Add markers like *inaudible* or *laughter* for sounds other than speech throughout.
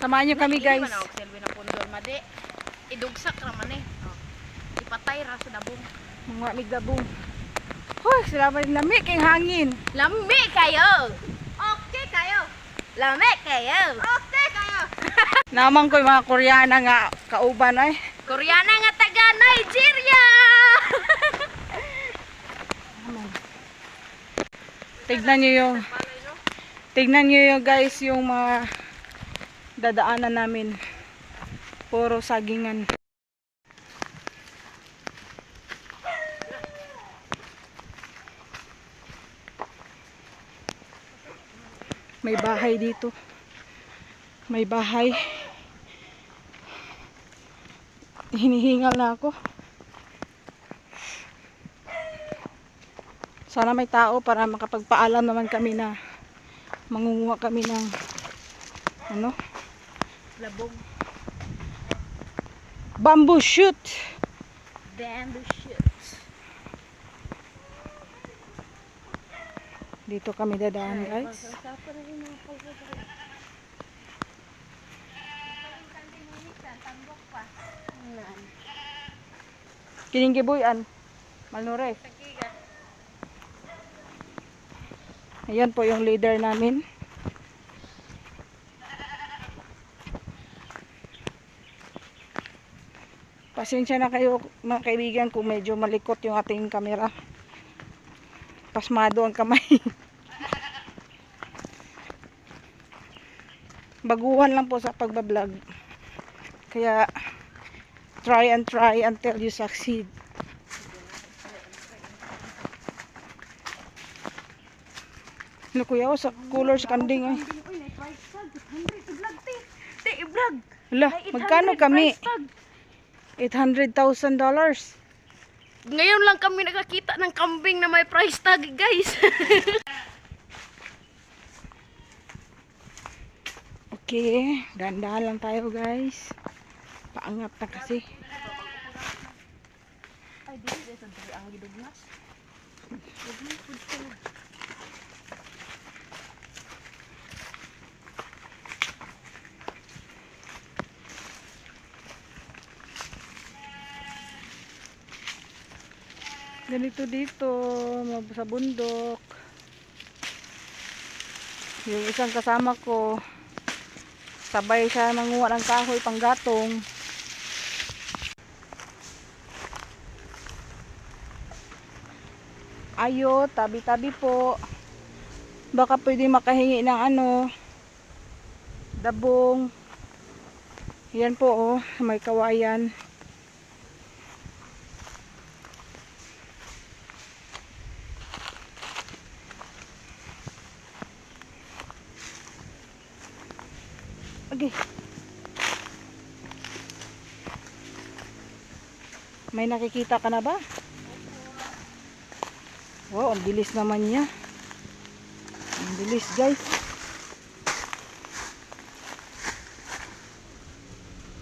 Samahan nyo kami guys. Idugsak naman eh. Oh. Ipatay ra sa dabong. Mga migdabong. Hoy, salamat lami kay hangin. Lami kayo! Okay kayo! Lami kayo! Okay kayo! *laughs* Naman ko mga Koreana nga kauban ay. Koreana nga taga Nigeria! *laughs* Tignan nyo yung Tignan nyo yung guys yung mga dadaanan namin. Puro sagingan. May bahay dito. May bahay. Hinihingal na ako. Sana may tao para makapagpaalam naman kami na mangunguha kami ng ano? Labong. Bamboo shoot. Bamboo shoots. Dito kami dadaan guys. Kining gibuyan. Malnures. Ayan po yung leader namin. Pasensya na kayo mga kaibigan kung medyo malikot yung ating kamera. Pasmado ang kamay. *laughs* Baguhan lang po sa pagbablog. Kaya try and try until you succeed. Ano kuya, oh, sa colors kanding ay. Uy, may price tag. 100 i-vlog. Hala, May 800 magkano kami? price tag. $800,000 dollars. Ngayon lang kami nakakita ng kambing na may price tag, guys. *laughs* Okay, dahan-dahan lang tayo guys. Paangat na kasi. Ay, di ba sa diri ang gidugnas? Ganito dito, sa bundok. Yung isang kasama ko, sabay siya manguha ng kahoy panggatong. Ayo, tabi-tabi po. Baka pwede makahingi ng ano, dabong. Yan po oh, may kawayan. Okay. May nakikita ka na ba? Wow, ang bilis naman niya. Ang bilis, guys.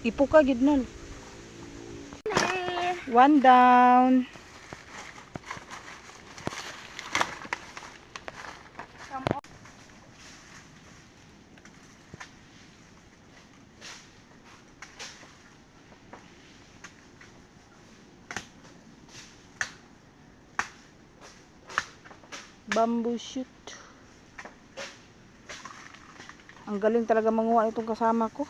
Ipo ka, gid nun. One down. Bamboo shoot. Ang galing talaga manguha nitong kasama ko.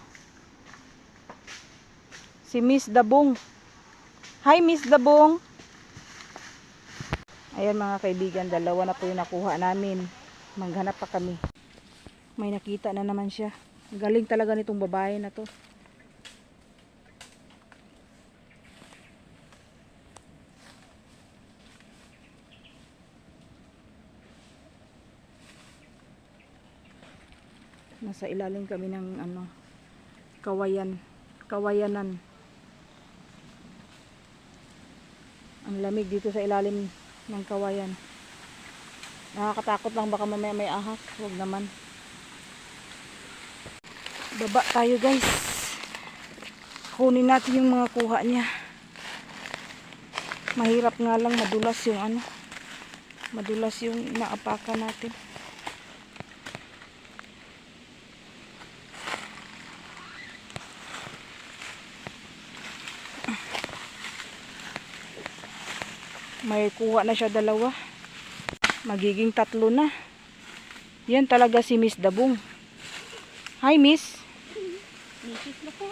Si Miss Dabong. Hi Miss Dabong. Ayan mga kaibigan, dalawa na po yung nakuha namin. Maghanap pa kami. May nakita na naman siya. Galing talaga nitong babae na to. Nasa ilalim kami ng ano, kawayan, kawayanan. Ang lamig dito sa ilalim ng kawayan. Nakakatakot lang baka mamaya may ahas. Huwag naman. Baba tayo guys. Kunin natin yung mga kuha niya. Mahirap nga lang madulas yung ano. Madulas yung inaapakan natin. May kuha na siya dalawa. Magiging tatlo na. Yan talaga si Miss Dabong. Hi, Miss. Misis na po.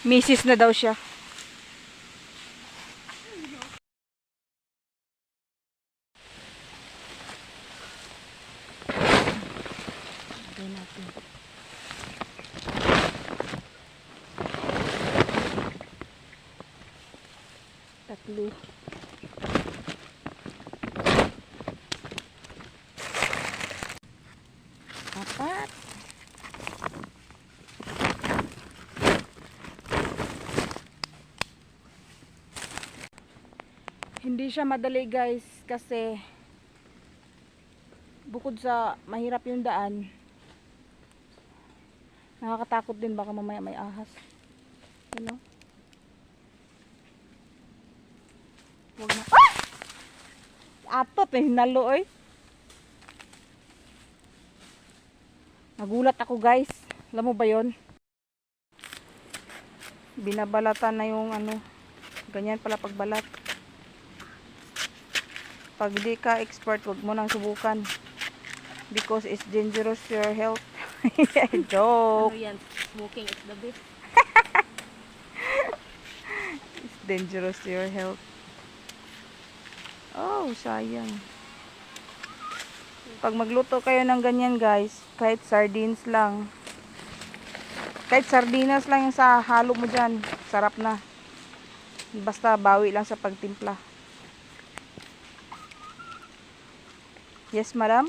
Mrs. na daw siya. Tatlo. Hindi siya madali guys kasi bukod sa mahirap yung daan nakakatakot din baka mamaya may ahas. You know? Huwag na. Ah! Atot eh, hinalo eh. Nagulat ako guys. Alam mo ba yon? Binabalatan na yung ano. Ganyan pala pagbalat. Pag di ka expert, wag mo nang subukan. Because it's dangerous to your health. *laughs* Joke. Ano yan? Smoking is the best. *laughs* It's dangerous to your health. Oh, sayang. Pag magluto kayo ng ganyan guys, kahit sardines lang. Kahit sardinas lang yung sa halo mo dyan. Sarap na. Basta bawi lang sa pagtimpla. Yes, madam?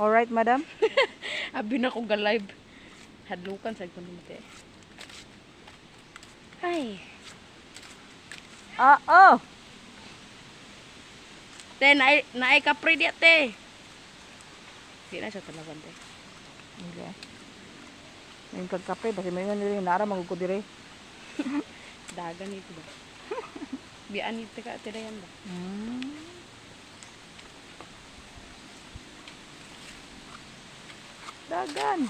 Alright, madam? *laughs* Abi na ko ga live. Hadlukan sa ikon mate. Ay. Ah, oh! Te, naay, naay ka pre di te. Di na siya talaban te. Hindi. Ngayon kagkape, basi may nga nila nara magugod dire. *laughs* Dagan ito ba? *laughs* Bian ito ka te yan ba? Hmm. Dagan.